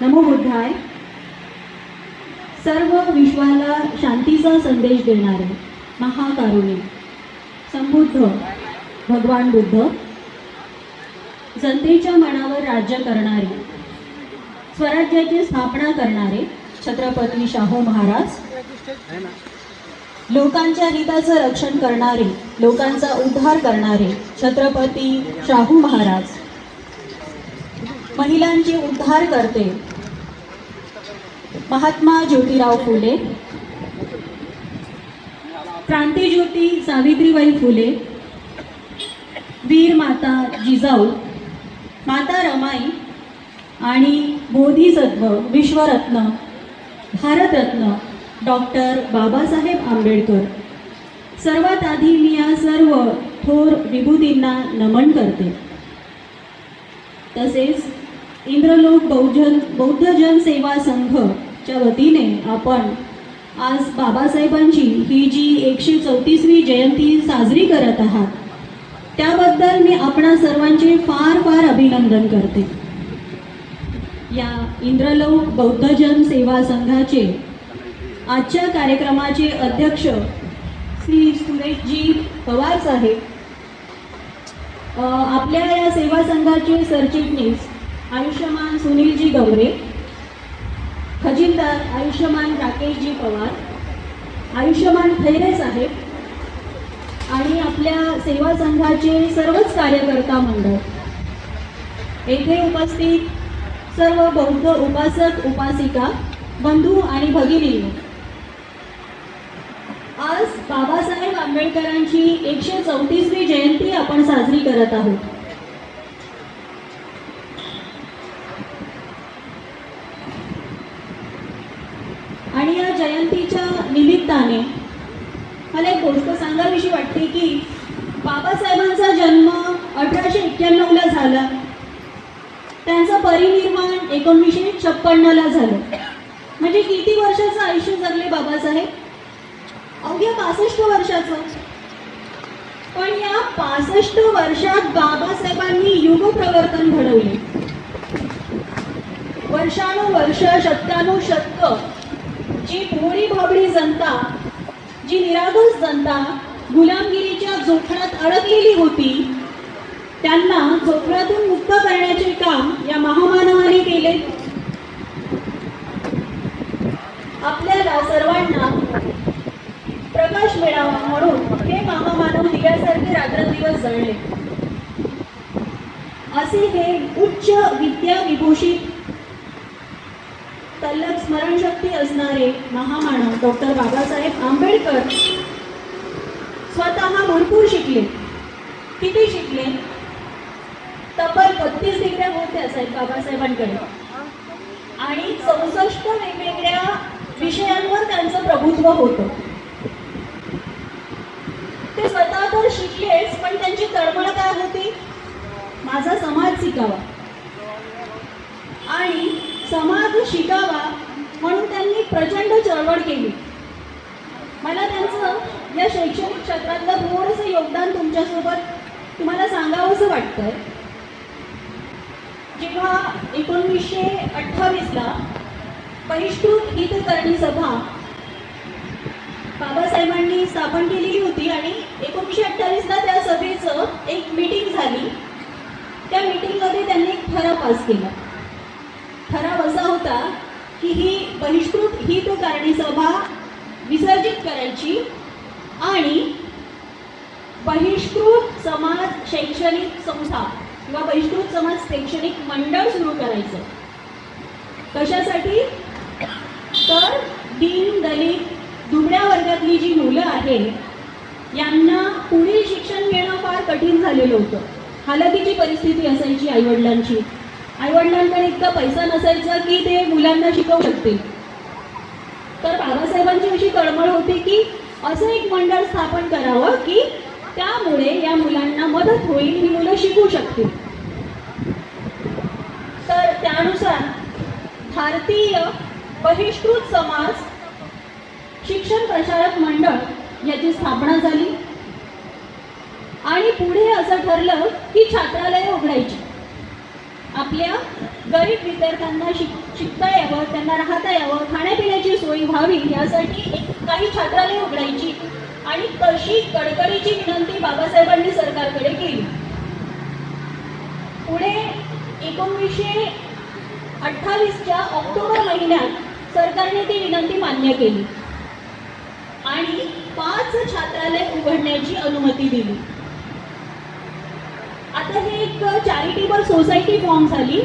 नमो बुद्धाय. सर्व विश्वाला शांतीचा संदेश देणारे महाकारुणी संबुद्ध भगवान बुद्ध जनतेच्या मनावर राज्य करणारे स्वराज्याची स्थापना करणारे छत्रपती शाहू महाराज लोकांच्या हिताचं रक्षण करणारे लोकांचा उद्धार करणारे छत्रपती शाहू महाराज. महिलांचे उद्धार करते. महात्मा ज्योतिराव फुले. क्रांतीज्योती सावित्रीबाई फुले. वीर माता जिजाऊ. माता रमाई आणि बोधिसत्व विश्वरत्न भारतरत्न डॉक्टर बाबासाहेब आंबेडकर. सर्वात आधी मी या सर्व थोर विभूतींना नमन करते. तसेच इंद्रलोक बौद्धन बौद्ध जन सेवा संघच्या वतीने आपण आज बाबासाहेबांची ही जी एकशे चौतीसवी जयंती साजरी करत आहात त्याबद्दल मी आपणा सर्वांचे फार फार अभिनंदन करते. या इंद्रलोक बौद्ध जन सेवा संघाचे आजच्या कार्यक्रमाचे अध्यक्ष श्री सुरेशजी पवार साहेब. आपल्या या सेवा संघाचे सरचिटणीस आयुष्यमान सुनीलजी गवरे खजिनदार आयुष्यमान राकेशजी पवार आयुष्यमान खैरे साहेब आणि आपल्या सेवा संघाचे सर्वच कार्यकर्ता मंडळ. येथे उपस्थित सर्व बौद्ध उपासक उपासिका बंधू आणि भगिनी आज बाबासाहेब आंबेडकरांची एकशे चौतीसवी जयंती आपण साजरी करत आहोत आणि या जयंतीच्या निमित्ताने मला एक गोष्ट सांगावीशी वाटते की बाबासाहेबांचा जन्म अठराशे एक्क्याण्णवला झाला. त्यांचं परिनिर्माण एकोणीसशे छप्पन्नला झालं. म्हणजे किती वर्षाचं आयुष्य जगले बाबासाहेब? अवघ्या पासष्ट वर्षाचं. पण या पासष्ट वर्षात बाबासाहेबांनी युग प्रवर्तन घडवले. वर्षानुवर्ष शतकानुशतक जी भोळी भाबडी जनता जी निरागस जनता गुलामगिरीच्या जोखडात अडकलेली होती त्यांना जोखडातून मुक्त करण्याचे काम या महामानवाने केले. आपल्याला सर्वांना प्रकाश मिळावा म्हणून हे महामानव दिव्यासारखे रात्रंदिवस जळले. असे हे उच्च विद्या विभूषित तल्लक स्मरणशक्ती असणारे महामानव डॉक्टर बाबासाहेब आंबेडकर स्वतः भरपूर शिकले. किती शिकले? तब्बल बत्तीस डिग्र्या होत्या साहेब बाबासाहेबांकडे. आणि चौसष्ट वेगवेगळ्या विषयांवर त्यांचं प्रभुत्व होतं. ते स्वतः तर शिकलेच पण त्यांची तळमळ काय होती? माझा समाज शिकावा. आणि समाज शिकावा म्हणून त्यांनी प्रचंड चळवळ केली. मला त्यांचं या शैक्षणिक क्षेत्रातलं थोडंसं योगदान तुमच्यासोबत तुम्हाला सांगावंसं वाटतंय. जेव्हा एकोणवीसशे अठ्ठावीसला परिष्कृत हितकरणी सभा बाबासाहेबांनी स्थापन केलेली होती आणि एकोणीसशे अठ्ठावीसला त्या सभेचं एक मीटिंग झाली. त्या मीटिंगमध्ये त्यांनी एक ठराव पास केला. ठराव असा होता की ही बहिष्कृत हितकारणी सभा विसर्जित करायची आणि बहिष्कृत समाज शैक्षणिक संस्था किंवा बहिष्कृत समाज शैक्षणिक मंडळ सुरू करायचं. कशासाठी? तर दीन दलित दुबळ्या वर्गातली जी मुलं आहेत यांना पुढील शिक्षण घेणं फार कठीण झालेलं होतं. हालाकीची परिस्थिती असायची आईवडिलांची. आईवडिलांकडे इतका पैसा नसायचा की ते मुलांना शिकवू शकतील. तर बाबासाहेबांची अशी तळमळ होती की असं एक मंडळ स्थापन करावं की त्यामुळे या मुलांना मदत होईल ही मुलं शिकू शकतील. तर त्यानुसार भारतीय बहिष्कृत समाज शिक्षण प्रसारक मंडळ याची स्थापना झाली. आणि पुढे असं ठरलं की छात्रालय उघडायची. आपल्या गरीब विद्यार्थ्यांना शिक शिकता यावं त्यांना राहता यावं खाण्यापिण्याची सोय व्हावी यासाठी काही छात्रालय उघडायची आणि तशी कडकडीची विनंती बाबासाहेबांनी सरकारकडे केली. पुढे एकोणीसशे अठ्ठावीसच्या ऑक्टोबर महिन्यात सरकारने ती विनंती मान्य केली आणि पाच छात्रालय उघडण्याची अनुमती दिली. आता हे एक चॅरिटेबल सोसायटी फॉर्म झाली.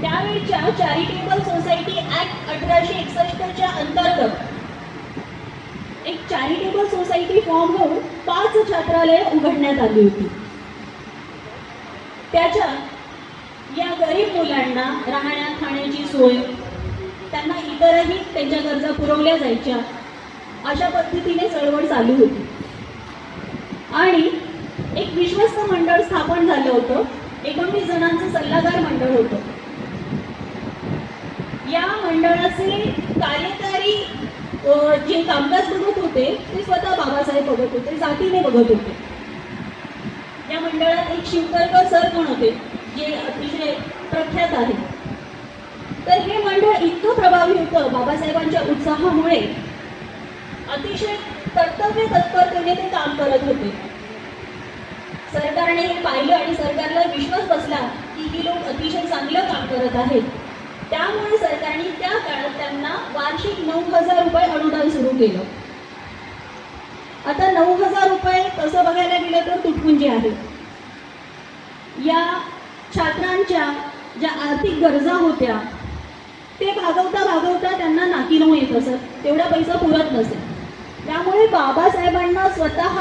त्यावेळच्या चॅरिटेबल सोसायटी ऍक्ट अठराशे एकसष्टच्या अंतर्गत एक चॅरिटेबल सोसायटी फॉर्म होऊन पाच छात्रालय उघडण्यात आली होती. त्याच्या या गरीब मुलांना राहण्या खाण्याची सोय त्यांना इतरही त्यांच्या गरजा पुरवल्या जायच्या अशा पद्धतीने चळवळ चालू होती. आणि एक विश्वस्त मंडळ स्थापन झालं होतं. एकोणतीस जणांचं सल्लागार मंडळ होतं. या मंडळाचे कार्यकारी जे कामकाज बघत होते ते स्वतः बाबासाहेब बघत होते जातीने बघत होते. या मंडळात एक शिवकरकर सर पण होते जे अतिशय प्रख्यात आहेत. तर हे मंडळ इतकं प्रभावी होतं बाबासाहेबांच्या उत्साहामुळे अतिशय कर्तव्य तत्परतेने ते काम करत होते. सरकारने हे पाहिलं आणि सरकारला विश्वास बसला की ही लोक अतिशय चांगलं काम करत आहेत. त्यामुळे सरकारने त्या काळात त्यांना वार्षिक नऊ हजार रुपये अनुदान सुरू केलं. आता नऊ हजार रुपये तसं बघायला गेलं तर तुटपुंजे आहे. या छात्रांच्या ज्या आर्थिक गरजा होत्या ते भागवता भागवता त्यांना नाकीनऊ येत असत. तेवढा पैसा पुरत नसेल. त्यामुळे बाबासाहेबांना स्वतः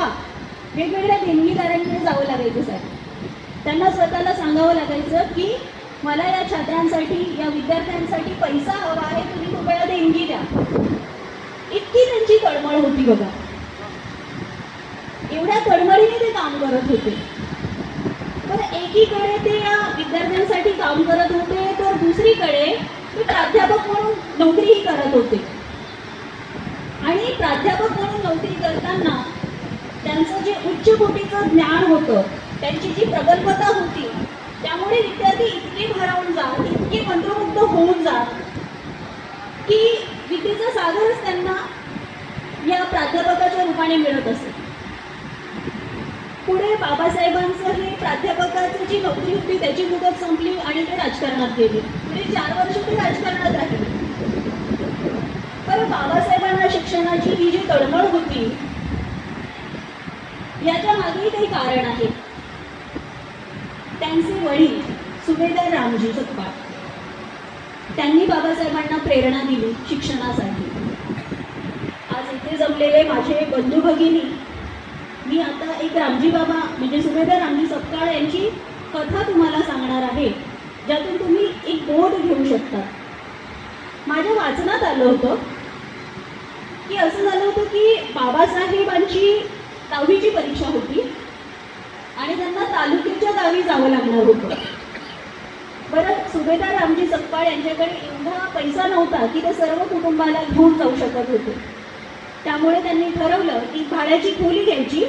वेगवेगळ्या देणगीदारांकडे जावं लागायचं साहेब. त्यांना स्वतःला सांगावं लागायचं की मला या छात्रांसाठी या विद्यार्थ्यांसाठी पैसा हवा आहे तुम्ही कृपया देणगी द्या. इतकी त्यांची तळमळ होती बघा. एवढ्या तळमळीने ते काम करत होते. तर एकीकडे ते या विद्यार्थ्यांसाठी काम करत होते तर दुसरीकडे ते प्राध्यापक म्हणून नोकरीही करत होते. आणि प्राध्यापक म्हणून नोकरी करताना त्यांचं जे उच्च कोटीचं ज्ञान होतं त्यांची जी प्रगल्भता होती त्यामुळे विद्यार्थी इतके भारावून जात इतके मंत्रमुग्ध होऊन जात की विद्येचा सागरच त्यांना या प्राध्यापकाच्या रूपाने मिळत असे. पुढे बाबासाहेबांचं हे प्राध्यापकाची जी नोकरी होती त्याची मुदत संपली आणि ते राजकारणात गेले. पुढे चार वर्ष ते राजकारणात राहिले. तर बाबासाहेबांना शिक्षणाची ही जी तळमळ होती याच्या मागेही काही कारण आहे त्यांचे वडील सुभेदार रामजी जगपाळ त्यांनी बाबासाहेबांना प्रेरणा दिली शिक्षणासाठी. आज इथे जमलेले माझे बंधू भगिनी मी आता एक रामजी बाबा म्हणजे सुभेदार रामजी सपकाळ यांची कथा तुम्हाला सांगणार आहे ज्यातून तुम्ही एक बोध घेऊ शकता. माझ्या वाचनात आलं होतं की असं झालं होतं की बाबासाहेबांची दहावीची परीक्षा होती. आणि त्यांना तालुक्याच्या गावी जावं लागणार होतं. बरं सुभेदार रामजी सकपाळ यांच्याकडे एवढा पैसा नव्हता की ते सर्व कुटुंबाला घेऊन जाऊ शकत होते. त्यामुळे त्यांनी ठरवलं की भाड्याची खोली घ्यायची.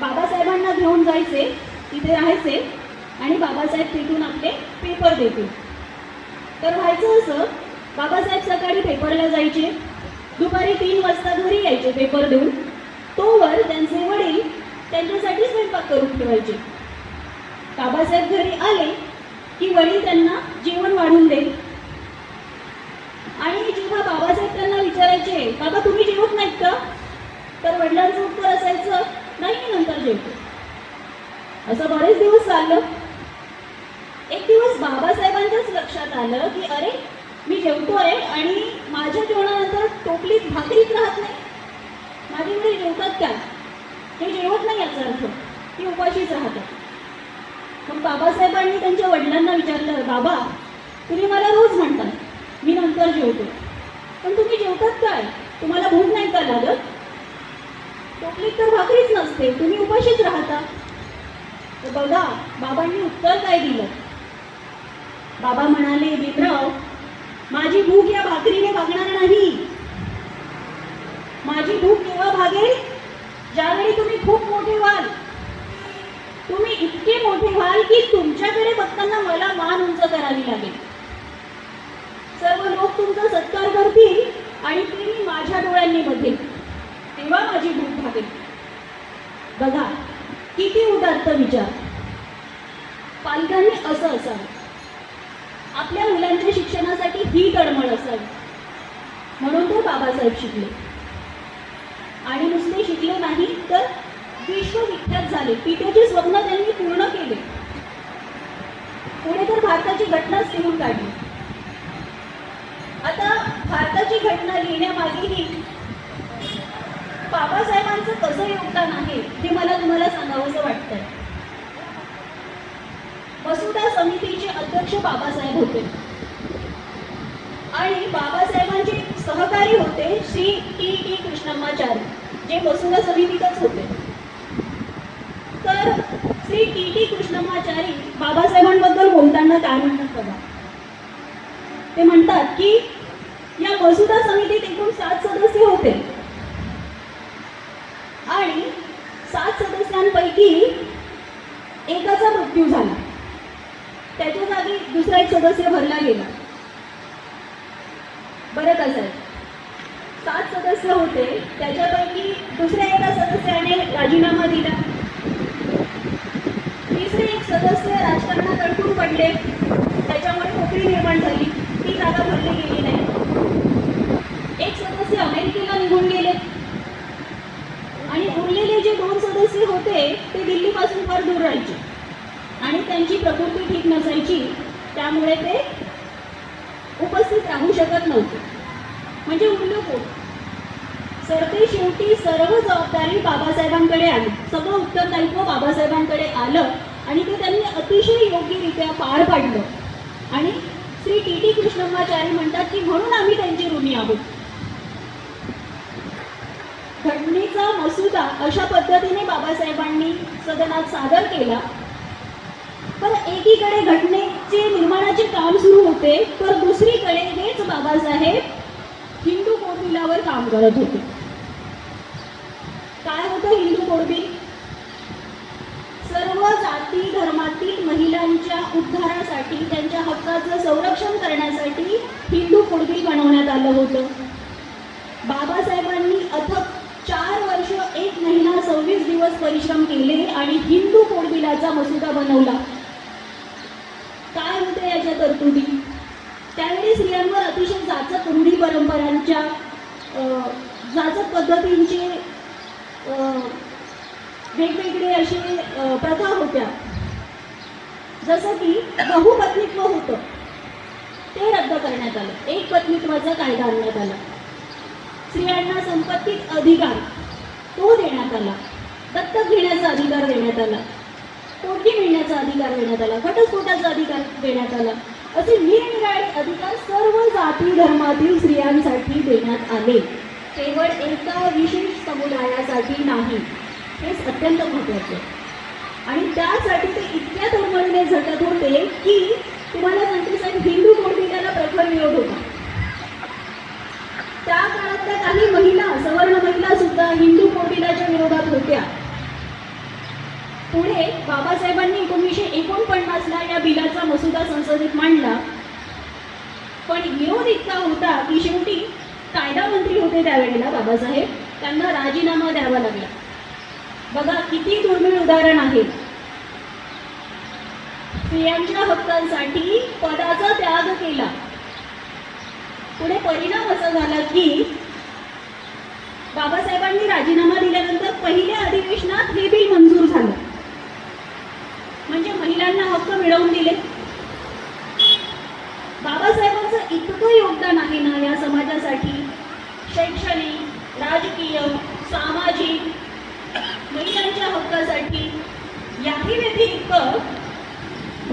बाबासाहेबांना घेऊन जायचे तिथे राहायचे. आणि बाबासाहेब तिथून आपले पेपर देतील. तर व्हायचं असं बाबासाहेब सकाळी पेपरला जायचे. दुपारी तीन वाजता घरी यायचे पेपर देऊन. तोवर त्यांचे वडील त्यांच्यासाठी स्वयंपाक करून ठेवायचे. बाबासाहेब घरी आले की वडील त्यांना जेवण वाढून देईल आणि जेव्हा बाबासाहेब त्यांना विचारायचे बाबा तुम्ही जेवत नाहीत का? तर वडिलांचं उत्तर असायचं नाही मी नंतर जेवतो. असं बरेच दिवस चाललं. एक दिवस बाबासाहेबांच्याच लक्षात आलं की अरे मी जेवतो आहे आणि माझ्या जेवणानंतर टोपलीत भाकरीच राहत नाही. माझे वडील जेवतात काय हे जेवत नाही याचा अर्थ. ती उपाशीच राहतात मग बाबासाहेबांनी त्यांच्या वडिलांना विचारलं बाबा तुम्ही मला रोज म्हणता मी नंतर जेवतो. पण तुम्ही जेवतात काय? तुम्हाला भूक नाही का लागत? टोपलीत तर भाकरीच नसते तुम्ही उपाशीच राहता. तर बघा बाबांनी उत्तर काय दिलं? बाबा म्हणाले भीमराव माझी भूक या भाकरीने भागणार नाही. भागेल ज्यावेळी तुम्ही खूप मोठे व्हाल तुम्ही इतके मोठे व्हाल की तुमच्याकडे बघताना मला मान उंच करावी लागेल. होती आणि ते मी माझ्या डोळ्यांनी बघेल तेव्हा माझी भूक भागेल. बघा किती उदात्त विचार. पालकांनी असं असावं. आपल्या मुलांच्या शिक्षणासाठी ही तळमळ असावी. म्हणून ते बाबासाहेब शिकले. आणि नुसते शिकले नाही तर विश्वविख्यात झाले. पित्याचे स्वप्न त्यांनी पूर्ण केले. पुढे तर भारताची घटनाच लिहून काढली. आता भारताची घटना लिहिण्यामागेही बाबासाहेबांचं कसं योगदान आहे हे मला तुम्हाला सांगावंसं वाटतंय. वसुधा समितीचे अध्यक्ष बाबासाहेब होते. आणि बाबासाहेबांचे सहकारी होते श्री टी टी कृष्णम्माचारी जे वसुधा समितीतच होते. तर श्री टी टी कृष्णमाचारी बाबासाहेबांबद्दल बोलताना काय म्हणतात बघा? ते म्हणतात की या वसुधा समितीत एकूण सात सदस्य होते. आणि सात सदस्यांपैकी एकाचा मृत्यू झाला. त्याच्या जागी दुसरा एक सदस्य भरला गेला. बरं कसं आहे सात सदस्य होते. त्याच्यापैकी दुसऱ्या एका सदस्याने राजीनामा दिला. तिसरे एक सदस्य राजकारणात अडकून पडले. त्याच्यामुळे नोकरी निर्माण झाली. ती जागा भरली गेली नाही. एक सदस्य अमेरिकेला निघून गेले. आणि उरलेले जे दोन सदस्य होते ते दिल्लीपासून फार दूर राहायचे. आणि त्यांची प्रकृती ठीक नसायची. त्यामुळे ते उपस्थित राहू शकत नव्हते. म्हणजे उरलं कोण? सरते शेवटी सर्व जबाबदारी बाबासाहेबांकडे आली. सगळं उत्तरदायित्व बाबासाहेबांकडे आलं आणि ते त्यांनी अतिशय योग्यरित्या पार पाडलं. आणि श्री टी टी कृष्णम्माचारी म्हणतात की म्हणून आम्ही त्यांचे ऋणी आहोत. घटनेचा मसुदा अशा पद्धतीने बाबासाहेबांनी सदनात सादर केला. पण एकीकडे घटनेचे निर्माणाचे काम सुरू होते तर दुसरीकडे हेच बाबासाहेब हिंदू काम करत होते. काय होतं हिंदू कोडबी सर्व जाती धर्मातील महिलांच्या उद्धारासाठी त्यांच्या हक्काचं संरक्षण करण्यासाठी हिंदू कोडबिल बनवण्यात आलं होतं. बाबासाहेबांनी अथक चार वर्ष एक महिना सव्वीस दिवस परिश्रम केले आणि हिंदू कोडबिलाचा मसुदा बनवला. काय होते याच्या तरतुदी? त्यावेळी स्त्रियांवर अतिशय जाचक रूढी परंपरांच्या जाचक पद्धतींचे वेगवेगळे असे प्रथा होत्या. जसं की बहुपत्नीत्व होतं. ते रद्द करण्यात आलं. एक पत्नीत्वाचा कायदा आणण्यात आला. स्त्रियांना संपत्तीत अधिकार तो देण्यात आला. दत्तक घेण्याचा अधिकार देण्यात आला. पोटी मिळण्याचा अधिकार देण्यात आला. घटस्फोटाचा अधिकार देण्यात आला. असे निरनिराळे अधिकार सर्व जाती धर्मातील स्त्रियांसाठी देण्यात आले. केवळ एका विशेष समुदायासाठी नाही. हेच अत्यंत महत्त्वाचे. आणि त्यासाठी ते इतक्या तळमळीने झटत होते की तुम्हाला सांगते साहेब हिंदू कोणत्याला प्रखर विरोध होता. त्या काळातल्या काही महिला सवर्ण महिला सुद्धा हिंदू कोटिलाच्या विरोधात होत्या. पुढे बाबासाहेबांनी एकोणीसशे एकोणपन्नासला या बिलाचा मसुदा संसदेत मांडला. पण विरोध इतका होता की शेवटी कायदा मंत्री होते त्यावेळेला बाबासाहेब. त्यांना राजीनामा द्यावा लागला. बघा किती दुर्मिळ उदाहरण आहे. स्त्रियांच्या हक्कांसाठी पदाचा त्याग केला. पुढे परिणाम असा झाला की बाबासाहेबांनी राजीनामा दिल्यानंतर पहिल्या अधिवेशनात हे बिल मंजूर झालं. महिलांना हक्क मिळवून दिले. बाबासाहेबांचं इतकं योगदान आहे ना या समाजासाठी. शैक्षणिक राजकीय सामाजिक महिलांच्या हक्कासाठी. याही व्यतिरिक्त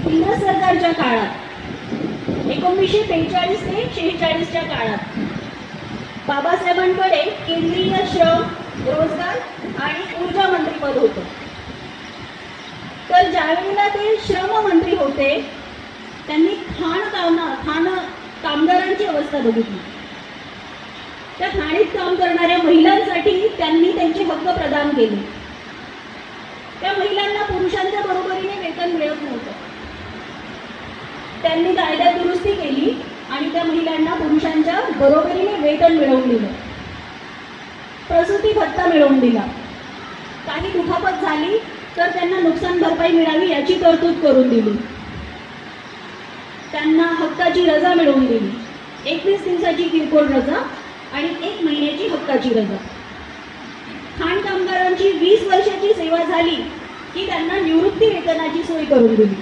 इंग्रज सरकारच्या काळात एकोणीसशे बेचाळीस ते शेहेचाळीसच्या काळात बाबासाहेबांकडे केंद्रीय श्रम रोजगार आणि ऊर्जा मंत्रीपद होतं. तर ज्यावेळेला ते श्रम मंत्री होते. त्यांनी खाण कामना खाण कामगारांची अवस्था बघितली. त्या खाणीत काम करणाऱ्या महिलांसाठी त्यांनी त्यांचे हक्क प्रदान केले. त्या महिलांना पुरुषांच्या बरोबरीने वेतन मिळत नव्हतं. त्यांनी कायद्यात दुरुस्ती केली आणि त्या महिलांना पुरुषांच्या बरोबरीने वेतन मिळवून दिलं. प्रसूती भत्ता मिळवून दिला. काही दुखापत झाली तर त्यांना नुकसान भरपाई मिळावी याची तरतूद करून दिली. त्यांना हक्काची रजा मिळवून दिली. एकवीस दिवसाची किरकोळ रजा आणि एक महिन्याची हक्काची रजा. खाण कामगारांची वीस वर्षाची सेवा झाली की त्यांना निवृत्ती वेतनाची सोय करून दिली.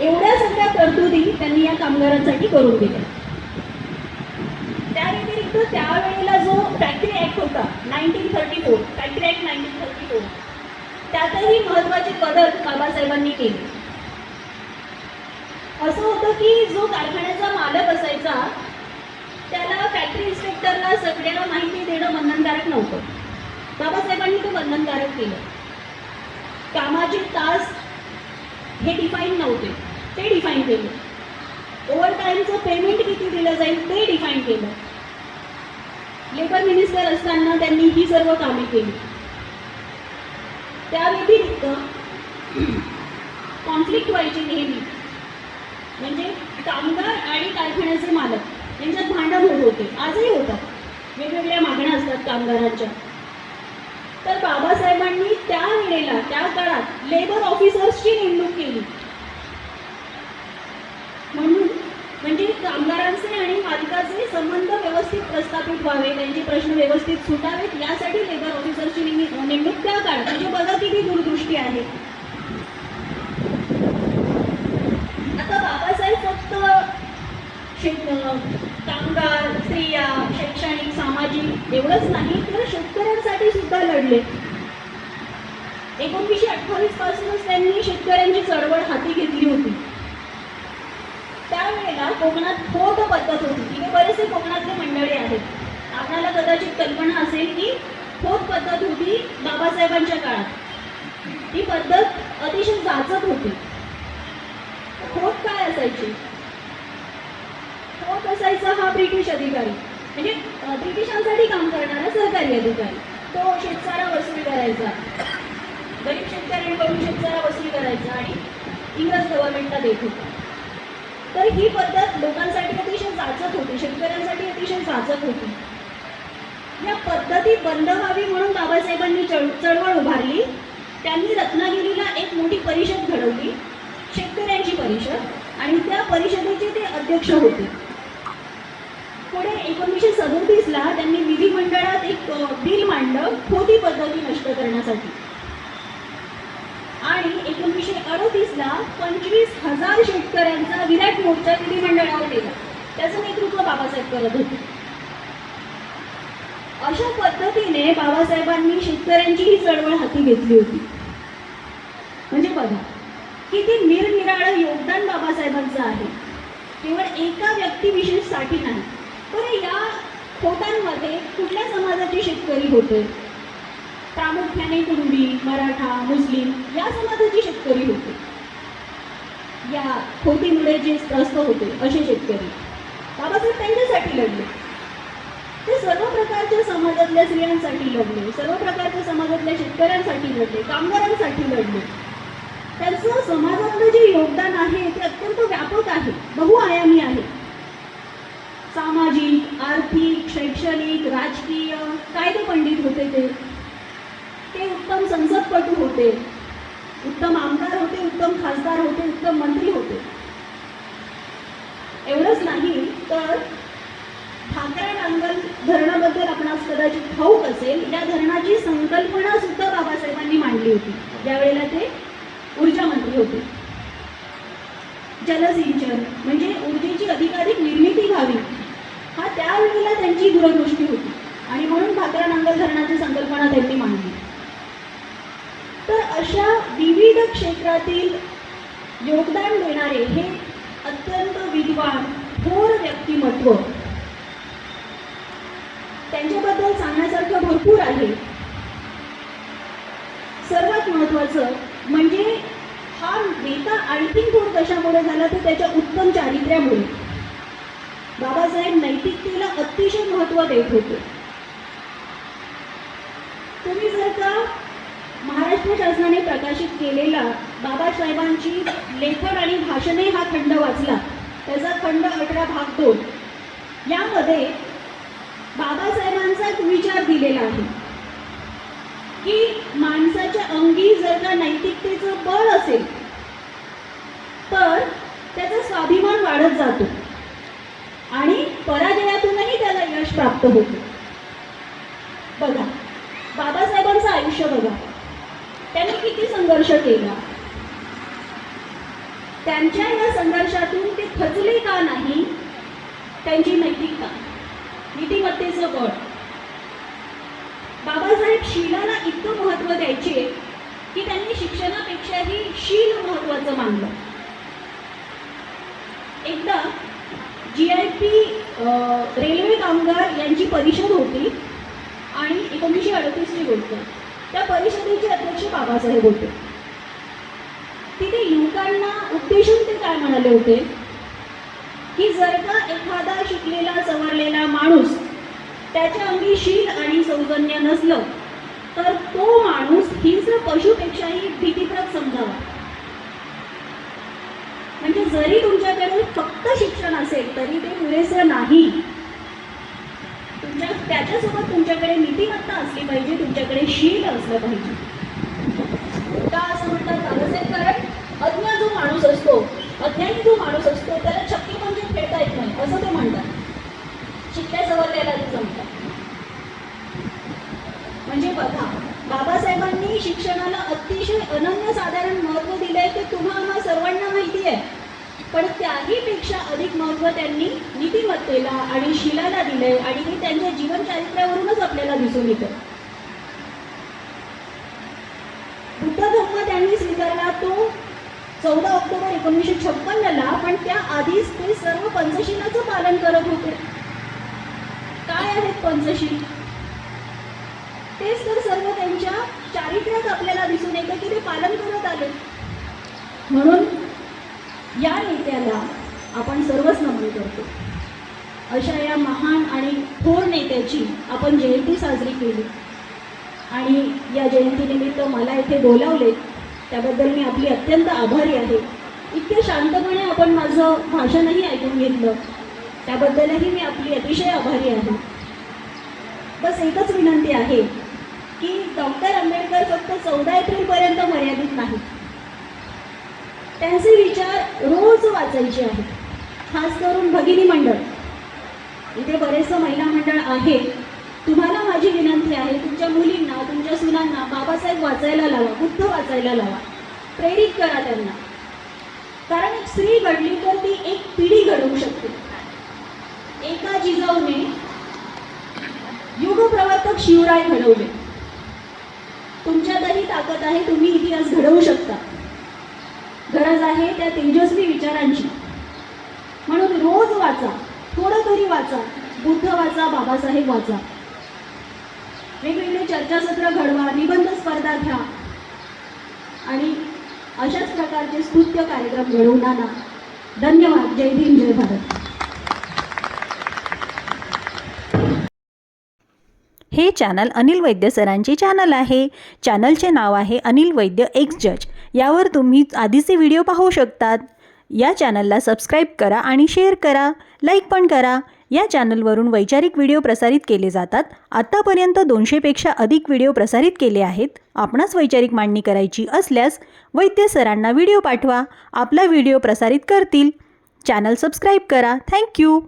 एवढ्या सगळ्या तरतुदी त्यांनी या कामगारांसाठी करून दिल्या. त्या व्यतिरिक्त त्यावेळेला जो फॅक्टरी ऍक्ट होता nineteen thirty four factory act nineteen thirty four त्यातही महत्त्वाचे बदल बाबासाहेबांनी केले. असं होतं की जो कारखान्याचा मालक असायचा त्याला फॅक्टरी इन्स्पेक्टरला सगळ्यांना माहिती देणं बंधनकारक नव्हतं. बाबासाहेबांनी ते बंधनकारक केलं. कामाचे तास हे डिफाईन नव्हते ते डिफाईन केले. ओव्हर टाईमचं पेमेंट किती दिलं जाईल ते डिफाईन केलं. लेबर मिनिस्टर असताना त्यांनी ही सर्व कामे केली. त्या व्यतिरिक्त कॉन्फ्लिक्ट व्हायची नेहमी. म्हणजे कामगार आणि कारखान्याचे मालक यांच्यात भांडण होत होते. आजही होतात. वेगवेगळ्या मागण्या असतात कामगारांच्या. तर बाबासाहेबांनी त्या वेळेला त्या काळात लेबर ऑफिसर्सची नेमणूक केली. म्हणून म्हणजे कामगारांचे आणि मालकाचे संबंध व्यवस्थित प्रस्थापित व्हावे त्यांचे प्रश्न व्यवस्थित सुटावेत यासाठी लेबर ऑफिसर नेमणूक नेमणूक त्या काळात म्हणजे बघा किती दूरदृष्टी आहे. आता बाबासाहेब फक्त कामगार स्त्रिया शैक्षणिक सामाजिक एवढंच नाही तर शेतकऱ्यांसाठी सुद्धा लढले एकोणीसशे अठ्ठावीस पासूनच त्यांनी शेतकऱ्यांची चळवळ हाती घेतली होती. त्यावेळेला कोकणात खोट पद्धत होती. तिथे बरेचसे कोकणातले मंडळी आहेत. आपल्याला कदाचित कल्पना असेल की फोट पद्धत होती बाबासाहेबांच्या काळात. ही पद्धत अतिशय जाचक होती. फोट काय असायची? फोट असायचा हा ब्रिटिश अधिकारी. म्हणजे ब्रिटिशांसाठी काम करणारा सरकारी अधिकारी. तो शेतसारा वसूल करायचा. गरीब शेतकऱ्यांकडून शेतसारा वसूल करायचा आणि इंग्रज गव्हर्नमेंटला देत होता. तर ही पद्धत लोकांसाठी अतिशय जाचक होती शेतकऱ्यांसाठी अतिशय जाचक होती. या पद्धती बंद व्हावी म्हणून बाबासाहेबांनी चळ चळवळ उभारली. त्यांनी रत्नागिरीला एक मोठी परिषद घडवली शेतकऱ्यांची परिषद. आणि त्या परिषदेचे ते अध्यक्ष होते. पुढे एकोणीसशे सदोतीसला त्यांनी विधिमंडळात एक बिल मांडलं खोटी पद्धती नष्ट करण्यासाठी. आणि एकोणीसशे अडतीसला पंचवीस हजार शेतकऱ्यांचा विराट मोर्चा विधिमंडळावर गेला. त्याचं नेतृत्व बाबासाहेब करत होते. अशा पद्धतीने बाबासाहेबांनी शेतकऱ्यांची ही चळवळ हाती घेतली होती. म्हणजे बघा किती निरनिराळं योगदान बाबासाहेबांचं आहे. केवळ एका व्यक्तिविशेषसाठी नाही तर या खोटांमध्ये कुठल्या समाजाचे शेतकरी होते? प्रामुख्याने कुणबी मराठा मुस्लिम या समाजाचे शेतकरी होते. या खोटीमुळे जे त्रस्त होते असे शेतकरी. बाबासाहेब त्यांच्यासाठी लढले. ते सर्व प्रकारच्या समाजातल्या स्त्रियांसाठी लढले सर्व प्रकारच्या समाजातल्या शेतकऱ्यांसाठी लढले कामगारांसाठी लढले. त्यांचं समाजातलं जे योगदान आहे ते अत्यंत व्यापक आहे बहुआयामी आहे. सामाजिक आर्थिक शैक्षणिक राजकीय कायदे पंडित होते ते? ते उत्तम संसदपटू होते उत्तम आमदार होते उत्तम खासदार होते उत्तम मंत्री होते. एवढंच नाही तर ठाकरे नांगल धरणाबद्दल आपणास कदाचित ठाऊक असेल या धरणाची संकल्पना सुद्धा बाबासाहेबांनी मांडली होती. ज्यावेळेला ते ऊर्जा मंत्री होते. जलसिंचन म्हणजे ऊर्जेची अधिकाधिक निर्मिती व्हावी हा त्यावेळेला त्यांची दूरदृष्टी होती. आणि म्हणून भाकरा नांगल धरणाची संकल्पना त्यांनी मांडली. तर अशा विविध क्षेत्रातील योगदान देणारे हे अत्यंत विद्वान थोर व्यक्तिमत्व भरपूर आहे. सर्वात महत्वाचं म्हणजे हा नेता आणखीन कोण कशामुळे झाला तर त्याच्या उत्तम चारित्र्यामुळे. बाबासाहेब नैतिकतेला अतिशय महत्त्व देत होते. तुम्ही जर का महाराष्ट्र शासनाने प्रकाशित केलेला बाबासाहेबांची लेखन आणि भाषणे हा खंड वाचला त्याचा खंड अठरा भाग दोन. यामध्ये बाबासाहेबांचा एक विचार दिलेला आहे. की माणसाच्या अंगी जर का नैतिकतेचं बळ असेल तर त्याचा स्वाभिमान वाढत जातो. आणि पराजयातूनही त्याला यश प्राप्त होते. बघा बाबासाहेबांचं आयुष्य बघा. त्यांनी किती संघर्ष केला. त्यांच्या या संघर्षातून ते खचले का नाही त्यांची नैतिकता. नीतिमत्तेचं बळ बाबासाहेब शीलाला इतकं महत्त्व द्यायचे की त्यांनी शिक्षणापेक्षाही शील महत्त्वाचं मानलं. एकदा जी आय पी रेल्वे कामगार यांची परिषद होती आणि एकोणीसशे अडतीसची गोष्ट. त्या परिषदेचे अध्यक्ष बाबासाहेब होते. तिथे युवकांना उद्देशून ते काय म्हणाले होते? की जर का एखादा शिकले माणूस त्याच्या अंगी शील आणि सौजन्य नसलं तर तो माणूस हिंस्र पशुपेक्षाही भीतीप्रत समजावा. म्हणजे जरी तुमच्याकडे फक्त शिक्षण असेल तरी ते पुरेसं नाही. तुमच्या त्याच्यासोबत तुमच्याकडे नीतिमत्ता असली पाहिजे तुमच्याकडे शील असलं पाहिजे. का असं म्हणतात बाबासाहेब कारण अज्ञ जो माणूस असतो अज्ञानी जो माणूस असतो त्याला छक्के म्हणजे खेळता येत नाही असं ते म्हणतात. चित्त्याजवळ सवरलेला जमतात म्हणजे बघा बाबासाहेबांनी शिक्षणाला अतिशय अनन्य साधारण महत्त्व दिलंय ते तुम्हाला सर्वांना माहिती आहे. पण त्याही पेक्षा अधिक महत्त्व त्यांनी नीतिमत्तेला आणि शिलाला दिलंय आणि हे त्यांच्या जीवन चारित्र्यावरूनच आपल्याला दिसून येतं. बुद्ध धर्म त्यांनी स्वीकारला तो चौदा ऑक्टोबर एकोणीसशे छप्पन्नला पण त्या आधीच ते सर्व पंचशिलाचं पालन करत होते. काय आहेत पंचशील? तेच तर सर्व त्यांच्या चारित्र्यात आपल्याला दिसून येतं की ते पालन करत आले. म्हणून या नेत्याला आपण सर्वच नमन करतो. अशा या महान आणि थोर नेत्याची आपण जयंती साजरी केली. आणि या जयंतीनिमित्त मला इथे बोलावले त्याबद्दल मी आपली अत्यंत आभारी आहे. इतक्या शांतपणे आपण माझं भाषणही ऐकून घेतलं. त्याबद्दलही मी आपली अतिशय आभारी आहे. बस एकच विनंती आहे की डॉक्टर आंबेडकर फक्त चौदा एप्रिलपर्यंत मर्यादित नाही त्यांचे विचार रोज वाचायचे आहेत. खास करून भगिनी मंडळ. इथे बरेचसं महिला मंडळ आहे. तुम्हाला माझी विनंती आहे तुमच्या मुलींना तुमच्या सुनांना बाबासाहेब वाचायला लावा बुद्ध वाचायला लावा. प्रेरित करा त्यांना. कारण एक स्त्री घडली तर ती एक पिढी घडवू शकते. एका जिजाऊने युगप्रवर्तक शिवराय घडवले. तुमच्यातही ताकद आहे तुम्ही इतिहास घडवू शकता. गरज आहे त्या तेजस्वी विचारांची. म्हणून रोज वाचा थोडं तरी वाचा बुद्ध वाचा बाबासाहेब वाचा. वेगवेगळे चर्चासत्र घडवा निबंध स्पर्धा घ्या. आणि अशाच प्रकारचे स्तुत्य कार्यक्रम घडवून आणा. धन्यवाद. जय भीम जय भारत. हे चॅनल अनिल वैद्य सरांचे चॅनल आहे. चॅनलचे नाव आहे अनिल वैद्य एक्स जज यावर तुम्ही आधीचे व्हिडिओ पाहू शकतात. या चॅनलला सबस्क्राईब करा आणि शेअर करा. लाईक पण करा. या चॅनलवरून वैचारिक व्हिडिओ प्रसारित केले जातात. आत्तापर्यंत दोनशेपेक्षा अधिक व्हिडिओ प्रसारित केले आहेत. आपणास वैचारिक मांडणी करायची असल्यास वैद्य सरांना व्हिडिओ पाठवा. आपला व्हिडिओ प्रसारित करतील. चॅनल सबस्क्राईब करा. Thank you.